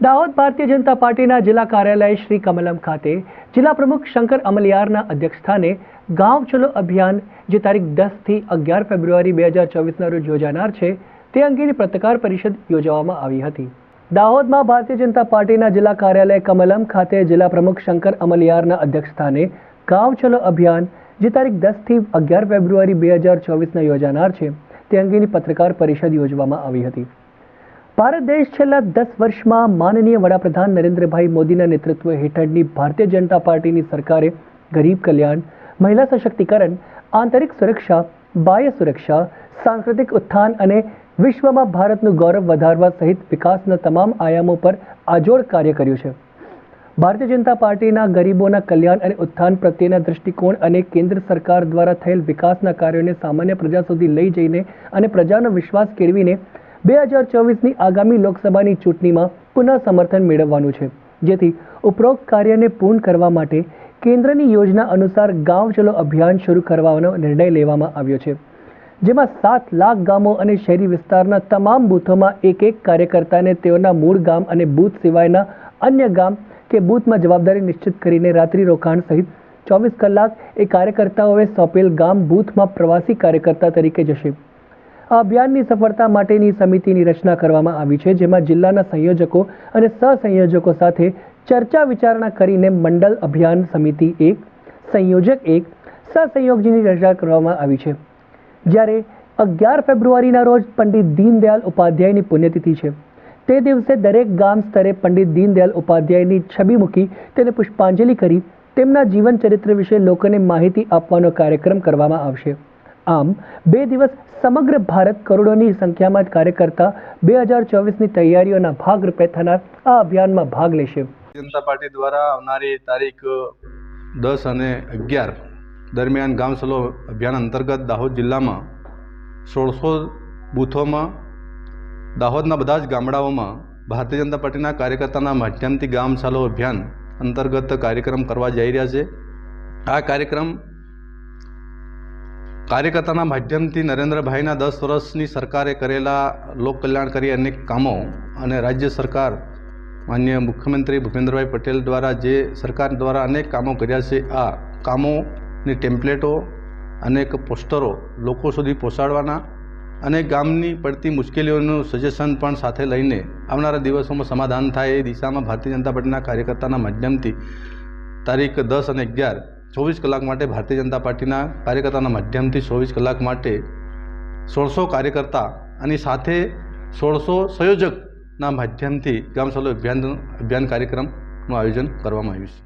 દાહોદ ભારતીય જનતા પાર્ટીના જિલ્લા કાર્યાલય શ્રી કમલમ ખાતે જિલ્લા પ્રમુખ શંકર અમલિયારના અધ્યક્ષસ્થાને ગાંવ ચલો અભિયાન, જે તારીખ દસથી અગિયાર ફેબ્રુઆરી બે હજાર ચોવીસના રોજ યોજાનાર છે, તે અંગેની પત્રકાર પરિષદ યોજવામાં આવી હતી. દાહોદમાં ભારતીય જનતા પાર્ટીના જિલ્લા કાર્યાલય કમલમ ખાતે જિલ્લા પ્રમુખ શંકર અમલિયારના અધ્યક્ષસ્થાને ગાંવ ચલો અભિયાન, જે તારીખ દસથી અગિયાર ફેબ્રુઆરી બે હજાર ચોવીસના યોજાનાર છે, તે અંગેની પત્રકાર પરિષદ યોજવામાં આવી હતી. ભારત દેશ છેલ્લા દસ વર્ષમાં માનનીય વડાપ્રધાન નરેન્દ્રભાઈ મોદીના નેતૃત્વ હેઠળની ભારતીય જનતા પાર્ટીની સરકારે ગરીબ કલ્યાણ, મહિલા સશક્તિકરણ, આંતરિક સુરક્ષા, બાહ્ય સુરક્ષા, સાંસ્કૃતિક ઉત્થાન અને વિશ્વમાં ભારતનું ગૌરવ વધારવા સહિત વિકાસના તમામ આયામો પર આજોડ કાર્ય કર્યું છે. ભારતીય જનતા પાર્ટીના ગરીબોના કલ્યાણ અને ઉત્થાન પ્રત્યેના દૃષ્ટિકોણ અને કેન્દ્ર સરકાર દ્વારા થયેલ વિકાસના કાર્યોને સામાન્ય પ્રજા સુધી લઈ જઈને અને પ્રજાનો વિશ્વાસ કેળવીને બે હજાર ચોવીસની આગામી લોકસભાની ચૂંટણીમાં પુનઃ સમર્થન મેળવવાનું છે. જેથી ઉપરોક્ત કાર્યને પૂર્ણ કરવા માટે કેન્દ્રની યોજના અનુસાર ગાંવ ચલો અભિયાન શરૂ કરવાનો નિર્ણય લેવામાં આવ્યો છે. જેમાં સાત લાખ ગામો અને શહેરી વિસ્તારના તમામ બૂથોમાં એક એક કાર્યકર્તાને તેઓના મૂળ ગામ અને બૂથ સિવાયના અન્ય ગામ કે બૂથમાં જવાબદારી નિશ્ચિત કરીને રાત્રિ રોકાણ સહિત ચોવીસ કલાક એ કાર્યકર્તાઓએ સોંપેલ ગામ બૂથમાં પ્રવાસી કાર્યકર્તા તરીકે જશે. આ અભિયાનની સફળતા માટેની સમિતિની રચના કરવામાં આવી છે, જેમાં જિલ્લાના સંયોજકો અને સહસંયોજકો સાથે ચર્ચા વિચારણા કરીને મંડળ અભિયાન સમિતિ એક, સંયોજક એક, સહસંયોગજીની રચના કરવામાં આવી છે. જ્યારે અગિયાર ફેબ્રુઆરીના રોજ પંડિત દીનદયાલ ઉપાધ્યાયની પુણ્યતિથિ છે, તે દિવસે દરેક ગામ સ્તરે પંડિત દીનદયાલ ઉપાધ્યાયની છબી મૂકી તેને પુષ્પાંજલિ કરી તેમના જીવન ચરિત્ર વિશે લોકોને માહિતી આપવાનો કાર્યક્રમ કરવામાં આવશે. આમ, બે દિવસ સમગ્ર ભારત કરોડોની સંખ્યામાં કાર્યકર્તા બે હજાર ચોવીસની તૈયારીઓના ભાગરૂપે થનાર આ અભિયાનમાં ભાગ લેશે. જનતા પાર્ટી દ્વારા આવનારી તારીખ દસ અને અગિયાર દરમિયાન ગામ સલો અભિયાન અંતર્ગત દાહોદ જિલ્લામાં સોળસો બૂથોમાં, દાહોદના બધા જ ગામડાઓમાં ભારતીય જનતા પાર્ટીના કાર્યકર્તાના માધ્યમથી ગામ ચાલો અભિયાન અંતર્ગત કાર્યક્રમ કરવા જઈ રહ્યા છે. આ કાર્યક્રમ કાર્યકર્તાના માધ્યમથી નરેન્દ્રભાઈના દસ વર્ષની સરકારે કરેલા લોકકલ્યાણકારી અનેક કામો અને રાજ્ય સરકાર, માન્ય મુખ્યમંત્રી ભૂપેન્દ્રભાઈ પટેલ દ્વારા જે સરકાર દ્વારા અનેક કામો કર્યા છે, આ કામોની ટેમ્પલેટો, અનેક પોસ્ટરો લોકો સુધી પહોંચાડવાના અને ગામની પડતી મુશ્કેલીઓનું સજેશન પણ સાથે લઈને આવનારા દિવસોમાં સમાધાન થાય એ દિશામાં ભારતીય જનતા પાર્ટીના કાર્યકર્તાના માધ્યમથી તારીખ દસ અને અગિયાર ચોવીસ કલાક માટે ભારતીય જનતા પાર્ટીના કાર્યકર્તાના માધ્યમથી ચોવીસ કલાક માટે સોળસો કાર્યકર્તા અને સાથે સોળસો સંયોજકના માધ્યમથી ગ્રામસભા અભિયાન અભિયાન કાર્યક્રમનું આયોજન કરવામાં આવ્યું છે.